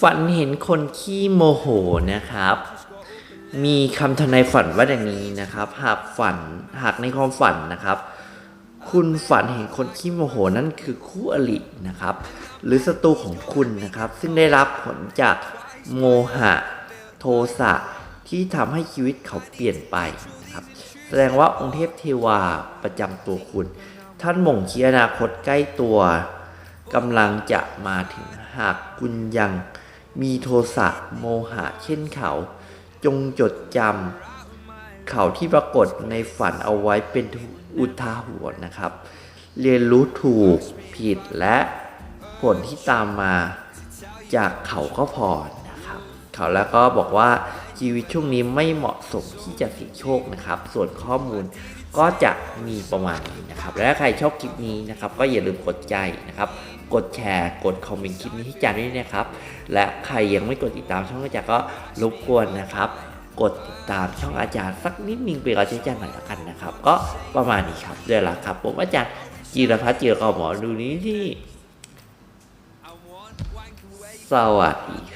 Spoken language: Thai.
ฝันเห็นคนขี้โมโหนะครับ มีคำทนายฝันว่าอย่างนี้นะครับ หากฝันหากในความฝันนะครับ คุณฝันเห็นคนขี้โมโหนั่นคือคู่อรินะครับ หรือศัตรูของคุณนะครับ ซึ่งได้รับผลจากโมหะ โทสะที่ทำให้ชีวิตเขาเปลี่ยนไปนะครับ แสดงว่าองค์เทพเทวาประจำตัวคุณ ท่านม่งชี้อนาคตใกล้ตัว กำลังจะมาถึงหากคุณยังมีโทสะโมหะเช่นเขา จงจดจำเขาที่ปรากฏในฝันเอาไว้เป็นอุทาหรณ์นะครับ เรียนรู้ถูกผิดและผลที่ตามมาจากเขาก็พอนะครับ เขาแล้วก็บอกว่าชีวิตช่วงนี้ไม่เหมาะสมที่จะเสี่ยงโชคนะครับ ส่วนข้อมูลก็จะมีประมาณนี้นะครับ และใครชอบคลิปนี้นะครับ ก็อย่าลืมกดใจนะครับ กดแชร์กดคอมเมนต์คลิปนี้ให้จานด้วยนะครับ และใครยังไม่กดติดตามช่องอาจารย์ก็รบกวนนะครับ กดติดตามช่องอาจารย์สักนิดนึงเป็นกำลังใจให้อาจารย์หน่อยละกันนะครับ ก็ประมาณนี้ครับเดี๋ยวละครับ ผมอาจารย์จีรพัฒน์จีรกรหมอดูนี้ที่สวัสดีครับ